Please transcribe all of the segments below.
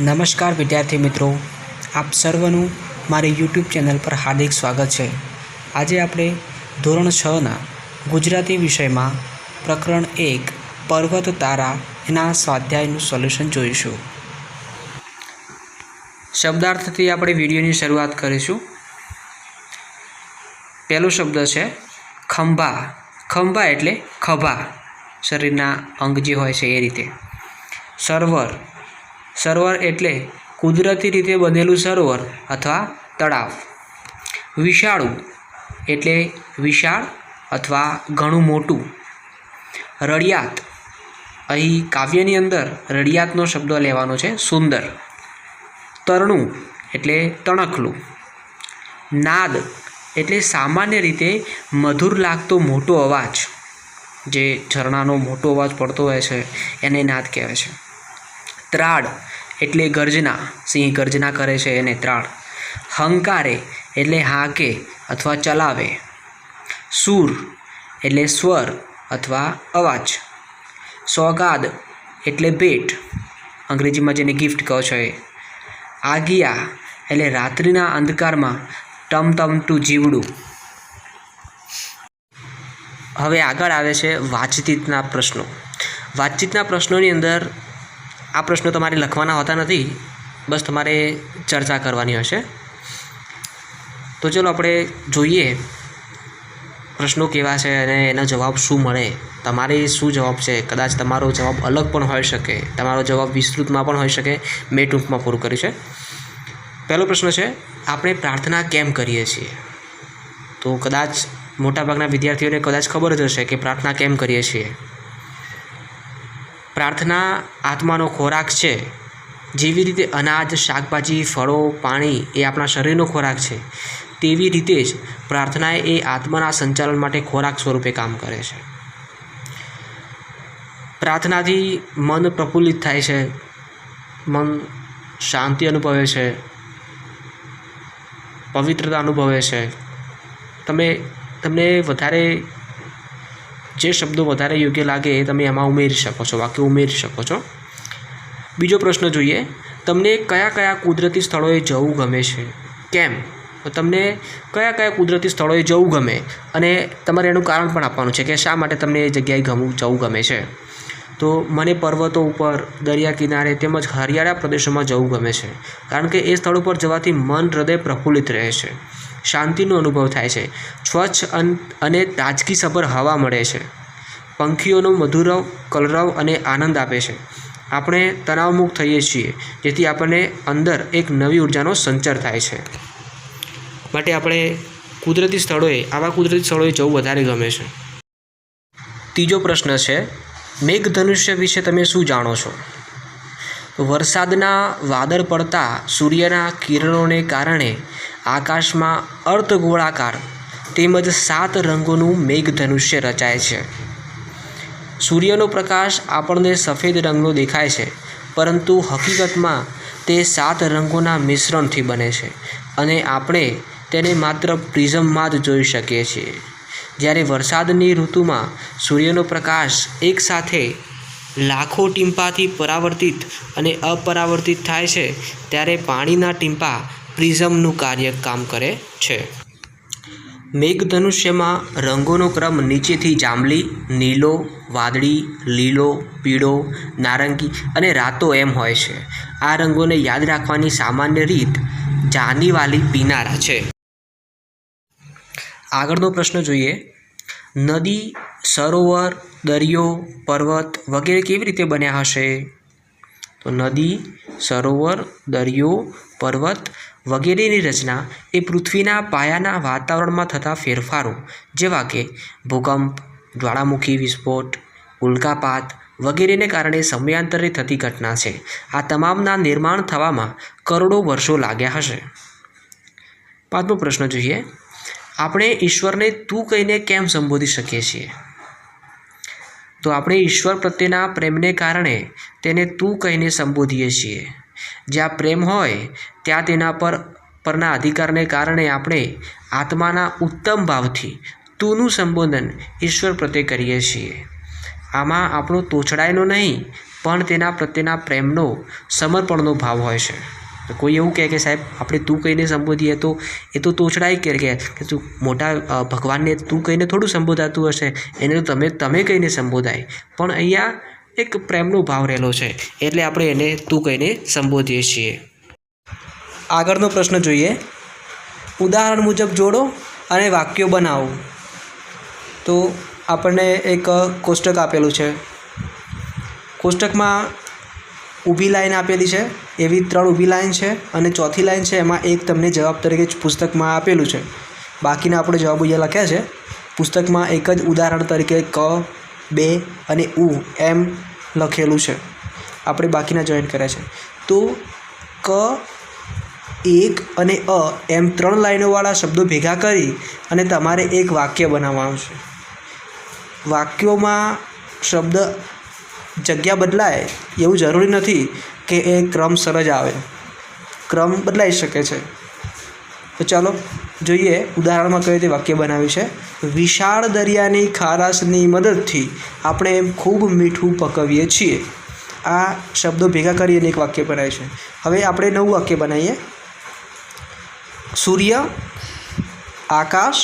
નમસ્કાર વિદ્યાર્થી મિત્રો. આપ સર્વનું મારી યુટ્યુબ ચેનલ પર હાર્દિક સ્વાગત છે. આજે આપણે ધોરણ છના ગુજરાતી વિષયમાં પ્રકરણ એક, પર્વત તારા એના સ્વાધ્યાયનું સોલ્યુશન જોઈશું. શબ્દાર્થથી આપણે વિડીયોની શરૂઆત કરીશું. પહેલો શબ્દ છે, ખંભા. ખંભા એટલે ખભા. શરીરના અંગ જે હોય છે એ રીતે. સરોવર. સરોવર એટલે કુદરતી રીતે બનેલું સરોવર અથવા તળાવ. વિશાળું એટલે વિશાળ અથવા ઘણું મોટું. રડિયાત, અહીં કાવ્યની અંદર રડિયાતનો શબ્દ લેવાનો છે સુંદર. તરણું એટલે તણખલું. નાદ એટલે સામાન્ય રીતે મધુર લાગતો મોટો અવાજ, જે ઝરણાનો મોટો અવાજ પડતો હોય છે, એને નાદ કહેવાય છે. ત્રાડ એટલે ગર્જના, સિંહ ગર્જના કરે છે એને ત્રાળ. હંકારે એટલે હાકે અથવા ચલાવે. સૂર એટલે સ્વર અથવા અવાજ. સોગાદ એટલે ભેટ. અંગ્રેજીમાં જેને ગિફ્ટ કહો છો એ. આગિયા એટલે રાત્રિના અંધકારમાં ટમટમટું જીવડું. હવે આગળ આવે છે વાતચીતના પ્રશ્નો. વાતચીતના પ્રશ્નોની અંદર આ પ્રશ્નો તમારે લખવાના હોતા નથી. બસ તમારે ચર્ચા કરવાની હશે. તો ચલો આપણે જોઈએ પ્રશ્નો કેવા છે અને એનો જવાબ શું મળે. તમારે શું જવાબ છે? કદાચ તમારો જવાબ અલગ પણ હોઈ શકે. તમારો જવાબ વિસ્તૃતમાં પણ હોઈ શકે. મેં ટૂંકમાં પૂરું કર્યું છે. પહેલો પ્રશ્ન છે, આપણે પ્રાર્થના કેમ કરીએ છીએ? તો કદાચ મોટાભાગના વિદ્યાર્થીઓને કદાચ ખબર જ હશે કે પ્રાર્થના કેમ કરીએ છીએ. પ્રાર્થના આત્માનો ખોરાક છે. જેવી રીતે અનાજ, શાકભાજી, ફળો, પાણી એ આપણા શરીરનો ખોરાક છે, તેવી રીતે જ પ્રાર્થના એ આત્માના સંચાલન માટે ખોરાક સ્વરૂપે કામ કરે છે. પ્રાર્થનાથી મન પ્રફુલ્લિત થાય છે, મન શાંતિ અનુભવે છે, પવિત્રતા અનુભવે છે. તમે, તમને વધારે જે શબ્દો વધારે યોગ્ય લાગે એ તમે એમાં ઉમેરી શકો છો, વાક્ય ઉમેરી શકો છો. બીજો પ્રશ્ન જોઈએ, તમને કયા કયા કુદરતી સ્થળોએ જવું ગમે છે? કેમ? તો તમને કયા કયા કુદરતી સ્થળોએ જવું ગમે? અને તમારે એનું કારણ પણ આપવાનું છે કે શા માટે તમને એ જગ્યાએ ગમવું, જવું ગમે છે? તો મને પર્વતો ઉપર, દરિયા કિનારે તેમજ હરિયાળા પ્રદેશોમાં જવું ગમે છે. કારણ કે એ સ્થળ ઉપર જવાથી મન, હૃદય પ્રફુલ્લિત રહે છે. શાંતિનો અનુભવ થાય છે. સ્વચ્છ અને તાજગીસભર હવા મળે છે. પંખીઓનો મધુરવ કલરવ અને આનંદ આપે છે. આપણે તણાવમુક્ત થઈએ છીએ, જેથી આપણને અંદર એક નવી ઉર્જાનો સંચાર થાય છે. માટે આપણે કુદરતી સ્થળોએ, આવા કુદરતી સ્થળોએ જવું વધારે ગમે છે. ત્રીજો પ્રશ્ન છે, મેઘધનુષ્ય વિશે તમે શું જાણો છો? વરસાદના વાદળ પડતા સૂર્યના કિરણોને કારણે આકાશમાં અર્ધગોળાકાર તેમજ સાત રંગોનું મેઘધનુષ્ય રચાય છે. સૂર્યનો પ્રકાશ આપણને સફેદ રંગનો દેખાય છે, પરંતુ હકીકતમાં તે સાત રંગોના મિશ્રણથી બને છે અને આપણે તેને માત્ર પ્રિઝમમાં જ જોઈ શકીએ છીએ. જ્યારે વરસાદની ઋતુમાં સૂર્યનો પ્રકાશ એકસાથે લાખો ટીમ્પાથી પરાવર્તિત અને અપરાવર્તિત થાય છે, ત્યારે પાણીના ટીમ્પા પ્રિઝમનું કાર્ય કામ કરે છે. મેઘધનુષ્યમાં રંગોનો ક્રમ નીચેથી જાંબલી, નીલો, વાદળી, લીલો, પીળો, નારંગી અને રાતો એમ હોય છે. આ રંગોને યાદ રાખવાની સામાન્ય રીત જાનીવાલી પીનારા છે. આગળનો પ્રશ્ન જોઈએ. નદી, સરોવર, દરિયો, પર્વત વગેરે કેવી રીતે બન્યા હશે? તો નદી, સરોવર, દરિયો, પર્વત વગેરેની રચના એ પૃથ્વીના પાયાના વાતાવરણમાં થતા ફેરફારો, જેવા કે ભૂકંપ, જ્વાળામુખી વિસ્ફોટ, ઉલ્કાપાત વગેરેને કારણે સમયાંતરે થતી ઘટના છે. આ તમામના નિર્માણ થવામાં કરોડો વર્ષો લાગ્યા હશે. પાંચમો પ્રશ્ન જોઈએ. આપણે ઈશ્વરને તું કહીને કેમ સંબોધી શકીએ છીએ? તો આપણે ઈશ્વર પ્રત્યેના પ્રેમને કારણે તેને તું કહીને સંબોધીએ છીએ. જ્યાં પ્રેમ હોય, ત્યાં તેના પર, પરના અધિકારને કારણે આપણે આત્માના ઉત્તમ ભાવથી તુંનું સંબોધન ઈશ્વર પ્રત્યે કરીએ છીએ. આમાં આપણો તોછડાયનો નહીં, પણ તેના પ્રત્યેના પ્રેમનો, સમર્પણનો ભાવ હોય છે. કોઈ એવું કહે કે, સાહેબ, આપણે તું કહીને સંબોધીએ તો એ તો તોછડાઈ કે કે તું મોટા ભગવાનને તું કહીને થોડું સંબોધાતું હશે. એને તો તમે તમે કહીને સંબોધાય. પણ અહીંયા એક પ્રેમનો ભાવ રહેલો છે. એટલે આપણે એને તું કહીને સંબોધીએ છીએ. આગળનો પ્રશ્ન જોઈએ. ઉદાહરણ મુજબ જોડો અને વાક્યો બનાવો. તો આપણને એક કોષ્ટક આપેલું છે. કોષ્ટકમાં ઊભી લાઈન આપેલી છે. એવી ત્રણ ઊભી લાઈન છે અને ચોથી લાઈન છે, એમાં એક તમને જવાબ તરીકે પુસ્તકમાં આપેલું છે. બાકીના આપણે જવાબો અહીંયા લખ્યા છે. પુસ્તકમાં એક જ ઉદાહરણ તરીકે ક, બે અને ઉ એમ લખેલું છે. આપણે બાકીના જોઈન કર્યા છે. તો ક, એક અને અ એમ ત્રણ લાઈનોવાળા શબ્દો ભેગા કરી અને તમારે એક વાક્ય બનાવવાનું છે. વાક્યોમાં શબ્દ જગ્યા બદલાય એવું જરૂરી નથી કે એ ક્રમસર જ આવે. ક્રમ બદલાઈ શકે છે. તો ચાલો જોઈએ ઉદાહરણમાં કઈ રીતે વાક્ય બનાવ્યું છે. વિશાળ દરિયાની ખારાશની મદદથી આપણે ખૂબ મીઠું પકવીએ છીએ. આ શબ્દો ભેગા કરીને એક વાક્ય બનાવ્યું છે. હવે આપણે નવું વાક્ય બનાવીએ. સૂર્ય, આકાશ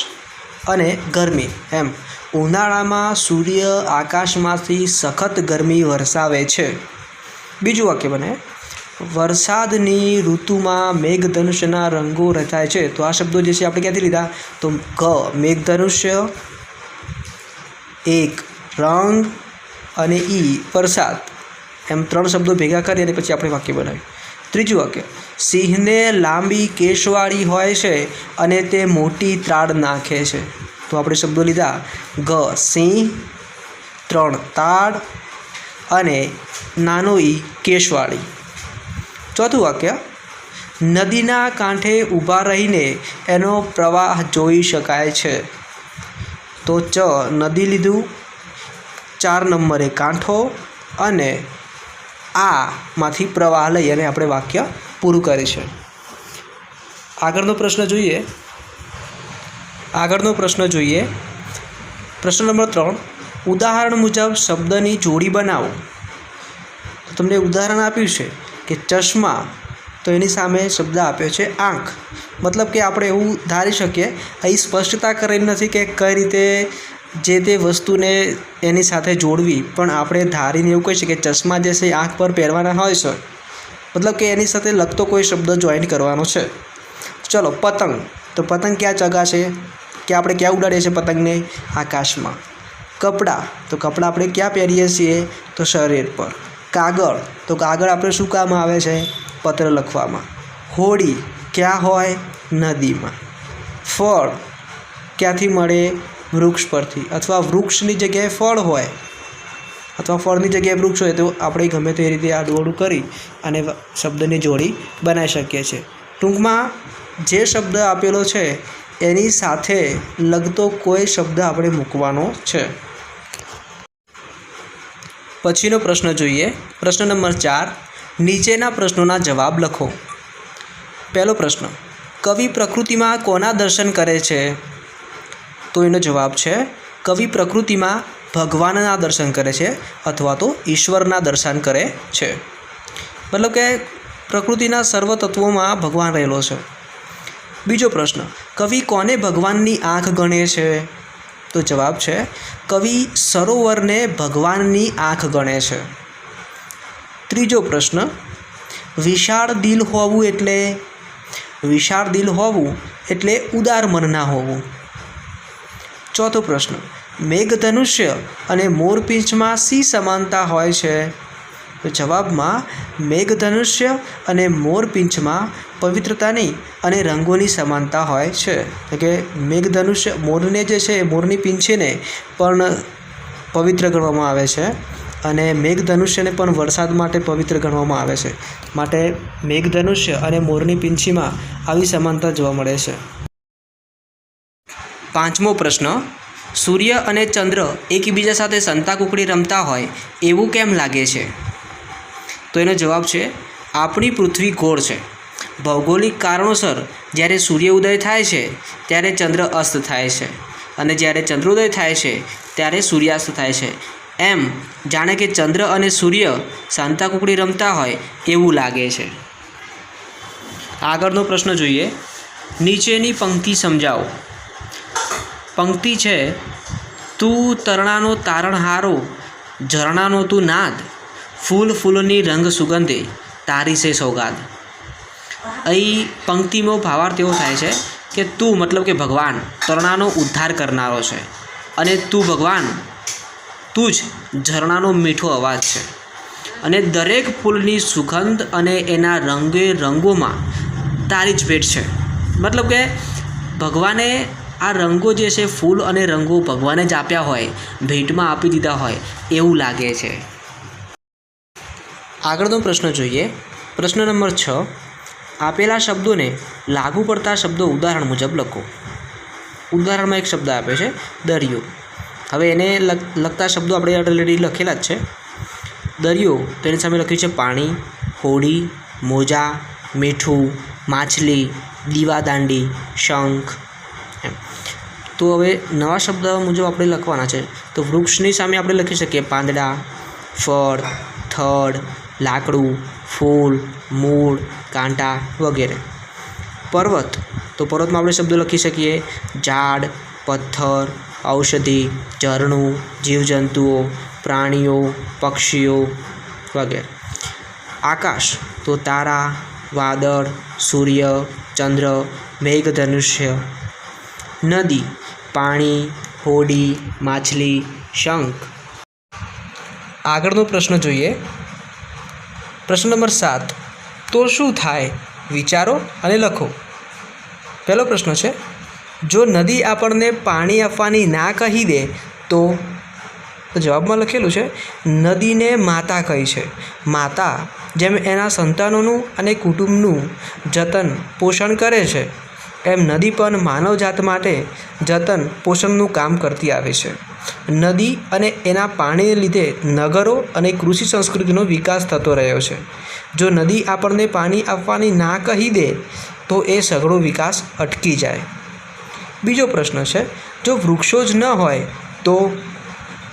અને ગરમી એમ. ઉનાળામાં સૂર્ય આકાશમાંથી સખત ગરમી વરસાવે છે. બીજું વાક્ય બને, વરસાદની ઋતુમાં મેઘધનુષ્યના રંગો રચાય છે. તો આ શબ્દો જે છે આપણે ક્યાંથી લીધા? તો ક, મેઘધનુષ્ય, એક, રંગ અને ઈ, વરસાદ. એમ ત્રણ શબ્દો ભેગા કરી અને પછી આપણે વાક્ય બનાવ્યું. ત્રીજું વાક્ય, સિંહને લાંબી કેશવાળી હોય છે અને તે મોટી ત્રાડ નાખે છે. તો આપણે શબ્દો લીધા. ગ, સિંહ, ત્રણ, તાડ અને નાનો ઈ કેશવાળી. ચોથું વાક્ય, નદીના કાંઠે ઊભા રહીને એનો પ્રવાહ જોઈ શકાય છે. તો ચ, નદી લીધું. ચાર નંબરે કાંઠો અને આમાંથી પ્રવાહ લઈ અને આપણે વાક્ય પૂરું કરી છે આગળનો પ્રશ્ન જોઈએ. આગળનો પ્રશ્ન જોઈએ. પ્રશ્ન નંબર ત્રણ, ઉદાહરણ મુજબ શબ્દની જોડી બનાવો. તો તમને ઉદાહરણ આપ્યું છે કે ચશ્મા, તો એની સામે શબ્દ આપ્યો છે આંખ. મતલબ કે આપણે એવું ધારી શકીએ, અહીં સ્પષ્ટતા કરેલી નથી કે કઈ રીતે જે તે વસ્તુને એની સાથે જોડવી, પણ આપણે ધારીને એવું કહી શકીએ કે ચશ્મા જે છે આંખ પર પહેરવાના હોય છે. મતલબ કે એની સાથે લગતો કોઈ શબ્દ જોઈન કરવાનો છે. ચલો, પતંગ. તો પતંગ ક્યાં ચગાશે? કે આપણે ક્યાં ઉડાડીએ છીએ પતંગને? આકાશમાં. કપડાં. તો કપડાં આપણે ક્યાં પહેરીએ છીએ? તો શરીર પર. કાગળ. તો કાગળ આપણે શું કામ આવે છે? પત્ર લખવામાં. હોડી. ક્યાં હોય? નદીમાં. ફળ. ક્યાંથી મળે? વૃક્ષ પરથી. અથવા વૃક્ષની જગ્યાએ ફળ હોય. અથવા ફળની જગ્યાએ વૃક્ષ હોય તો આપણે ગમે તે રીતે આડું કરી અને શબ્દની જોડી બનાવી શકીએ છીએ. ટૂંકમાં જે શબ્દ આપેલો છે એની સાથે લગતો કોઈ શબ્દ આપણે મૂકવાનો છે. પછીનો પ્રશ્ન જોઈએ. પ્રશ્ન નંબર ચાર. નીચેના પ્રશ્નોના જવાબ લખો. પહેલો પ્રશ્ન. કવિ પ્રકૃતિમાં કોના દર્શન કરે છે? તો એનો જવાબ છે, કવિ પ્રકૃતિમાં ભગવાનના દર્શન કરે છે અથવા તો ઈશ્વરના દર્શન કરે છે. મતલબ કે પ્રકૃતિના સર્વ તત્વોમાં ભગવાન રહેલો છે. બીજો પ્રશ્ન, કવિ કોને ભગવાનની આંખ ગણે છે? તો જવાબ છે, કવિ સરોવરને ભગવાનની આંખ ગણે છે. ત્રીજો પ્રશ્ન, વિશાળ દિલ હોવું એટલે? વિશાળ દિલ હોવું એટલે ઉદાર મનના હોવું. ચોથો પ્રશ્ન, મેઘધનુષ્ય અને મોરપીંછમાં શી સમાનતા હોય છે? તો જવાબમાં મેઘધનુષ્ય અને મોરપીંછમાં પવિત્રતાની અને રંગોની સમાનતા હોય છે. એટલે કે મેઘધનુષ્ય મોરને જે છે, એ મોરની પીંછીને પણ પવિત્ર ગણવામાં આવે છે. અને મેઘધનુષ્યને પણ વરસાદ માટે પવિત્ર ગણવામાં આવે છે. માટે મેઘધનુષ્ય અને મોરની પીંછીમાં આવી સમાનતા જોવા મળે છે. પાંચમો પ્રશ્ન. સૂર્ય અને ચંદ્ર એકબીજા સાથે સંતા કુકડી રમતા હોય, એવું કેમ લાગે છે? તો એનો જવાબ છે, આપણી પૃથ્વી ગોળ છે. ભૌગોલિક કારણોસર જ્યારે સૂર્ય ઉદય થાય છે, ત્યારે ચંદ્ર અસ્ત થાય છે. અને જ્યારે ચંદ્રોદય થાય છે, ત્યારે સૂર્યાસ્ત થાય છે. એમ જાણે કે ચંદ્ર અને સૂર્ય સાંતાકુકડી રમતા હોય એવું લાગે છે. આગળનો પ્રશ્ન જોઈએ. નીચેની પંક્તિ સમજાવો. પંક્તિ છે, તું તરણાનો તારણહારો, ઝરણાનો તું નાદ, ફૂલ ફૂલની રંગ સુગંધે, તારી છે સોગાદ. અહીં પંક્તિનો ભાવાર્થ એવો થાય છે કે તું મતલબ કે ભગવાન તરણાનો ઉદ્ધાર કરનારો છે. અને તું ભગવાન, તું જ ઝરણાનો મીઠો અવાજ છે. અને દરેક ફૂલની સુગંધ અને એના રંગે રંગોમાં તારી જ ભેટ છે. મતલબ કે ભગવાને આ રંગો જે છે, ફૂલ અને રંગો ભગવાને જ આપ્યા હોય, ભેટમાં આપી દીધા હોય, એવું લાગે છે. આગળનો પ્રશ્ન જોઈએ. પ્રશ્ન નંબર છ. આપેલા શબ્દોને લાગુ પડતા શબ્દો ઉદાહરણ મુજબ લખો. ઉદાહરણમાં એક શબ્દ આપે છે, દરિયો. હવે એને લગ- લગતા શબ્દો આપણે ઓલરેડી લખેલા જ છે. દરિયો તેની સામે લખ્યું છે પાણી, હોડી, મોજા, મીઠું, માછલી, દીવાદાંડી, શંખ તો હવે નવા શબ્દ મુજબ આપણે લખવાના છે. તો વૃક્ષની સામે આપણે લખી શકીએ પાંદડા, ફળ, થડ લાકડું, ફૂલ, મૂળ, કાંટા વગેરે. પર્વત. તો પર્વતમાં આપણે શબ્દો લખી શકીએ. ઝાડ, પથ્થર, ઔષધિ, ઝરણું, જીવજંતુઓ, પ્રાણીઓ, પક્ષીઓ વગેરે. આકાશ. તો તારા, વાદળ, સૂર્ય, ચંદ્ર, મેઘધનુષ્ય. નદી. પાણી, હોડી, માછલી, શંખ. આગળનો પ્રશ્ન જોઈએ. પ્રશ્ન નંબર સાત. તો શું થાય? વિચારો અને લખો. પહેલો પ્રશ્ન છે, જો નદી આપણને પાણી આપવાની ના કહી દે, તો? જવાબમાં લખેલું છે, નદીને માતા કહી છે. માતા, જેમ એના સંતાનોનું અને કુટુંબનું જતન પોષણ કરે છે એમ નદી પણ માનવજાત માટે જતન પોષણનું કામ કરતી આવે છે. નદી અને એના પાણીને લીધે નગરો અને કૃષિ સંસ્કૃતિનો વિકાસ થતો રહ્યો છે. જો નદી આપણને પાણી આપવાની ના કહી દે, તો એ સઘળો વિકાસ અટકી જાય. બીજો પ્રશ્ન છે, જો વૃક્ષો જ ન હોય, તો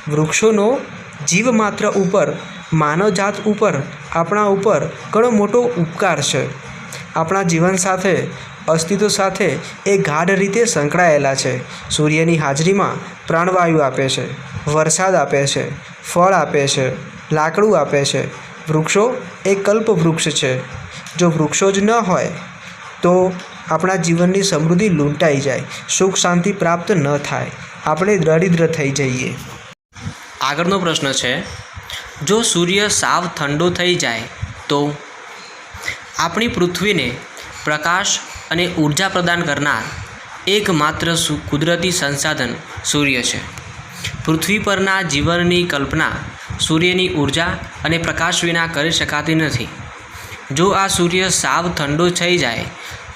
વૃક્ષોનો જીવ માત્ર ઉપર, માનવજાત ઉપર, આપણા ઉપર ઘણો મોટો ઉપકાર છે. આપણા જીવન સાથે અસ્તિત્વ સાથે એ ગાઢ રીતે સંકળાયેલા છે. સૂર્યની હાજરીમાં પ્રાણવાયુ આપે છે, વરસાદ આપે છે, ફળ આપે છે, લાકડું આપે છે. વૃક્ષો એ કલ્પ વૃક્ષ છે. જો વૃક્ષો જ ન હોય તો આપણા જીવનની સમૃદ્ધિ લૂંટાઈ જાય, સુખ શાંતિ પ્રાપ્ત ન થાય. આપણે દરિદ્ર થઈ જઈએ. આગળનો પ્રશ્ન છે, જો સૂર્ય સાવ ઠંડો થઈ જાય તો? આપણી પૃથ્વીને પ્રકાશ અને ઊર્જા પ્રદાન કરનાર એકમાત્ર કુદરતી સંસાધન સૂર્ય છે. પૃથ્વી પરના જીવનની કલ્પના સૂર્યની ઊર્જા અને પ્રકાશ વિના કરી શકાતી નથી. જો આ સૂર્ય સાવ ઠંડો થઈ જાય,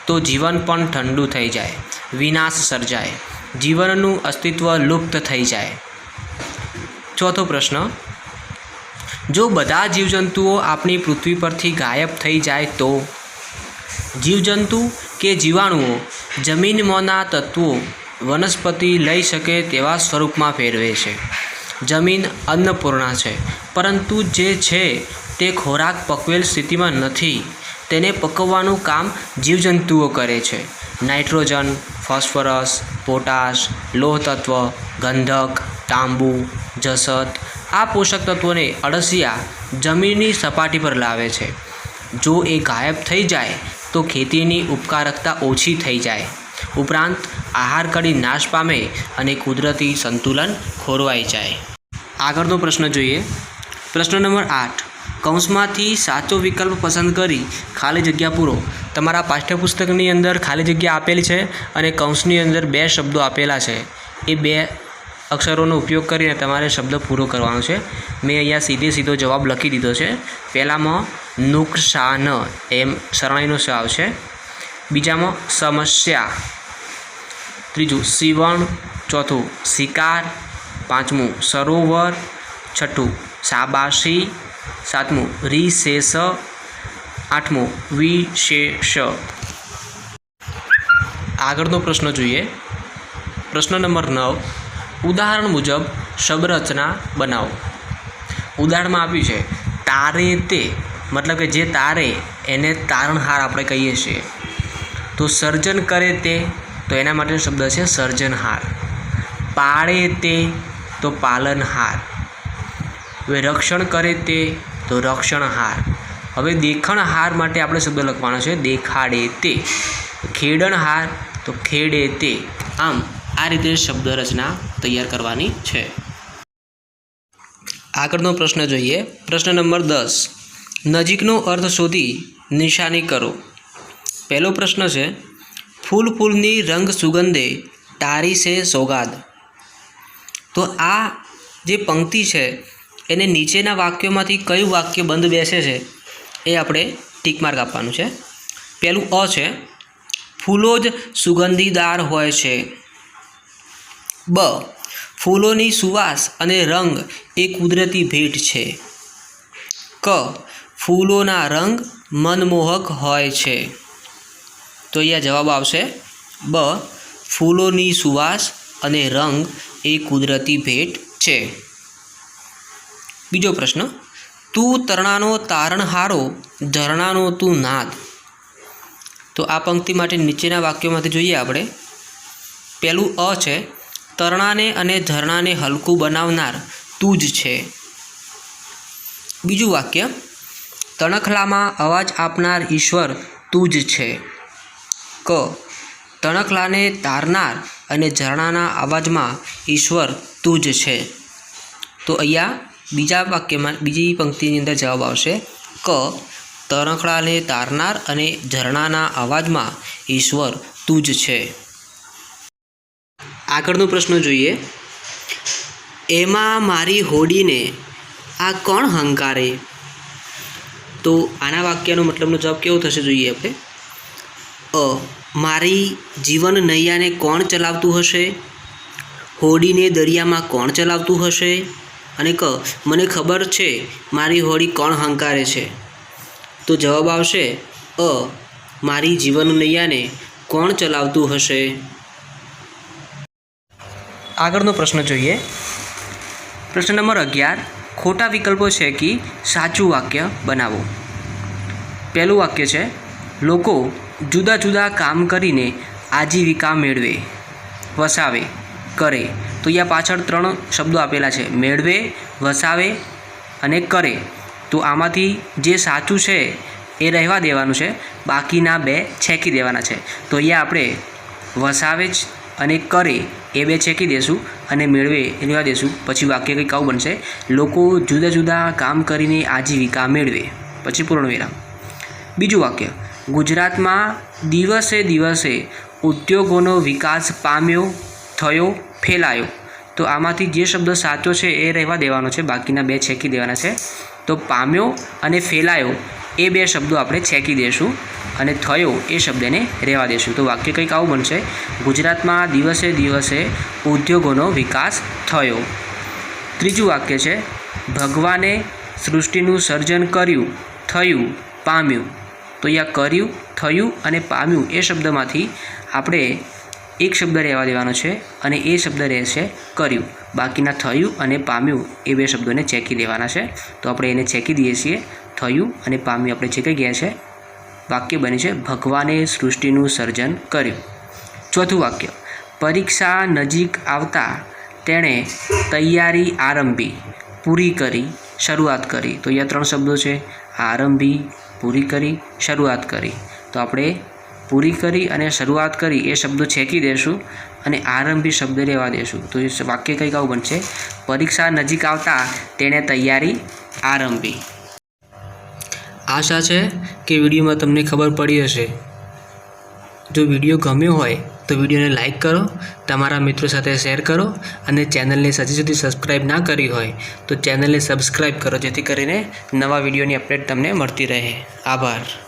તો જીવન પણ ઠંડુ થઈ જાય, વિનાશ સર્જાય, જીવનનું અસ્તિત્વ લુપ્ત થઈ જાય. ચોથો પ્રશ્ન, જો બધા જીવજંતુઓ આપણી પૃથ્વી પરથી ગાયબ થઈ જાય તો? જીવજંતુ કે જીવાણુઓ જમીનમાંના તત્વો વનસ્પતિ લઈ શકે તેવા સ્વરૂપમાં ફેરવે છે. જમીન અન્નપૂર્ણા છે, પરંતુ જે છે તે ખોરાક પકવેલ સ્થિતિમાં નથી. તેને પકવવાનું કામ જીવજંતુઓ કરે છે. નાઇટ્રોજન, ફોસ્ફરસ, પોટાશ લોહ ગંધક, તાંબુ, જસત આ પોષક તત્વોને અળસિયા જમીનની સપાટી પર લાવે છે. જો એ ગાયબ થઈ જાય તો ખેતીની ઉપકારકતા ઓછી થઈ જાય. ઉપરાંત, આહાર કડી નાશ પામે અને કુદરતી સંતુલન ખોરવાઈ જાય. આગળનો પ્રશ્ન જોઈએ. પ્રશ્ન નંબર આઠ. કૌંસમાંથી સાચો વિકલ્પ પસંદ કરી ખાલી જગ્યા પૂરો. તમારા પાઠ્યપુસ્તકની અંદર ખાલી જગ્યા આપેલી છે અને કૌંસની અંદર બે શબ્દો આપેલા છે. એ બે અક્ષરોનો ઉપયોગ કરીને તમારે શબ્દ પૂરો કરવાનો છે. મેં અહીંયા સીધે સીધો જવાબ લખી દીધો છે. પહેલામાં નુકસાન એમ શરણાઈનો સ આવશે. બીજામાં સમસ્યા. ત્રીજું, સીવણ. ચોથું, શિકાર. પાંચમું, સરોવર. છઠ્ઠું સાબાશી સાતમું, રિશેષ. આઠમું, વિશેષ. આગળનો પ્રશ્ન જોઈએ. પ્રશ્ન નંબર નવ, ઉદાહરણ મુજબ શબ્દરચના બનાવો. ઉદાહરણમાં આપ્યું છે, તારે તે મતલબ કે જે તારે એને તારણહાર આપણે કહીએ છીએ. તો સર્જન કરે તે, તો એના માટેનો શબ્દ છે સર્જનહાર. પાળે તે, તો પાલનહાર. હવે રક્ષણ કરે તે, તો રક્ષણહાર. હવે દેખણહાર માટે આપણે શબ્દ લખવાનો છે દેખાડે તે. ખેડણહાર, તો ખેડે તે. આમ, આ રીતે શબ્દ રચના તૈયાર કરવાની છે. આગળનો પ્રશ્ન જોઈએ. પ્રશ્ન નંબર દસ. નજીકનો અર્થ શોધી નિશાની કરો. પહેલો પ્રશ્ન છે, ફૂલ ફૂલની રંગ સુગંધે તારી છે સોગાદ. તો આ જે પંક્તિ છે, એને નીચેના વાક્યોમાંથી કયું વાક્ય બંધ બેસે છે, એ આપણે ટીક માર્ક આપવાનું છે. પહેલું અ છે, ફૂલો જ સુગંધીદાર હોય છે. બ, ફૂલોની સુવાસ અને રંગ એ કુદરતી ભેટ છે. ક ફૂલોના રંગ મનમોહક હોય છે. તો અહીંયા જવાબ આવશે બ. ફૂલોની સુવાસ અને રંગ એ કુદરતી ભેટ છે. બીજો પ્રશ્ન, તું તરણાનો તારણહારો, ઝરણાનો તું નાદ. તો આ પંક્તિ માટે નીચેના વાક્યોમાંથી જોઈએ આપણે. પહેલું અ છે, તરણાને અને ઝરણાને હલકું બનાવનાર તું જ છે. બીજું વાક્ય તણખલામાં અવાજ આપનાર ઈશ્વર તું જ છે. ક. તણખલાને તારનાર અને ઝરણાના અવાજમાં ઈશ્વર તું જ છે. તો અહીંયા બીજા વાક્યમાં, બીજી પંક્તિની અંદર જવાબ આવશે. ક. તણખલાને તારનાર અને ઝરણાના અવાજમાં ઈશ્વર તું જ છે. આગળનો પ્રશ્ન જોઈએ. એમાં મારી હોડીને આ કોણ હંકારે? તો આના વાક્યનો મતલબનો જવાબ કેવો થશે જોઈએ આપણે? અ, મારી જીવન નૈયાને કોણ ચલાવતું હશે? હોડીને દરિયામાં કોણ ચલાવતું હશે? અને ક, મને ખબર છે મારી હોડી કોણ હંકારે છે? તો જવાબ આવશે, અ, મારી જીવન નૈયાને કોણ ચલાવતું હશે? આગળનો પ્રશ્ન જોઈએ. પ્રશ્ન નંબર અગિયાર. ખોટા વિકલ્પો છે કે સાચું વાક્ય બનાવો. પહેલું વાક્ય છે, લોકો જુદા જુદા કામ કરીને આજીવિકા મેળવે, વસાવે, કરે. તો અહીંયા પાછળ ત્રણ શબ્દો આપેલા છે, મેળવે, વસાવે અને કરે. તો આમાંથી જે સાચું છે એ રહેવા દેવાનું છે, બાકીના બે છેકી દેવાના છે. તો અહીંયા આપણે વસાવે જ અને કરે એ બે છેકી દેશું અને મેળવે એ લેવા દેશું. પછી વાક્ય કંઈક આવું બનશે. લોકો જુદા જુદા કામ કરીને આજીવિકા મેળવે. પછી પૂર્ણ વિરામ બીજું વાક્ય. ગુજરાતમાં દિવસે દિવસે ઉદ્યોગોનો વિકાસ પામ્યો, થયો, ફેલાયો. તો આમાંથી જે શબ્દ સાચો છે એ રહેવા દેવાનો છે. બાકીના બે છેકી દેવાના છે. તો પામ્યો અને ફેલાયો. એ બે શબ્દો આપણે છેકી દઈશું અને થયો એ શબ્દને રહેવા દેશું. તો વાક્ય કંઈક આવું બનશે. ગુજરાતમાં દિવસે દિવસે ઉદ્યોગોનો વિકાસ થયો. ત્રીજું વાક્ય છે, ભગવાને સૃષ્ટિનું સર્જન કર્યું, થયું, પામ્યું. તો અહીંયા કર્યું, થયું અને પામ્યું એ શબ્દમાંથી આપણે એક શબ્દ રહેવા દેવાનો છે અને એ શબ્દ રહેશે કર્યું. બાકીના થયું અને પામ્યું એ બે શબ્દોને ચેકી દેવાના છે. તો આપણે એને ચેકી દઈએ છીએ. થયું અને પામ્યું. આપણે ચેકાઈ ગયા છે? વાક્ય બને છે, ભગવાને સૃષ્ટિનું સર્જન કર્યું. ચોથું વાક્ય, પરીક્ષા નજીક આવતા તેણે તૈયારી આરંભી, પૂરી કરી, શરૂઆત કરી. તો અહીંયા ત્રણ શબ્દો છે, આરંભી, પૂરી કરી, શરૂઆત કરી. તો આપણે પૂરી કરી અને શરૂઆત કરી એ શબ્દો છેકી દેશું અને આરંભી શબ્દ રહેવા દેશું. તો એ વાક્ય કંઈક આવું બનશે, પરીક્ષા નજીક આવતા તેણે તૈયારી આરંભી. આશા છે કે વિડીયોમાં તમને ખબર પડી હશે. જો વીડિયો ગમ્યો હોય તો વિડીયોને લાઇક કરો, તમારા મિત્રો સાથે શેર કરો અને ચેનલને હજી સુધી સબસ્ક્રાઈબ ના કરી હોય તો ચેનલને સબસ્ક્રાઈબ કરો જેથી કરીને નવા વિડીયોની અપડેટ તમને મળતી રહે. આભાર.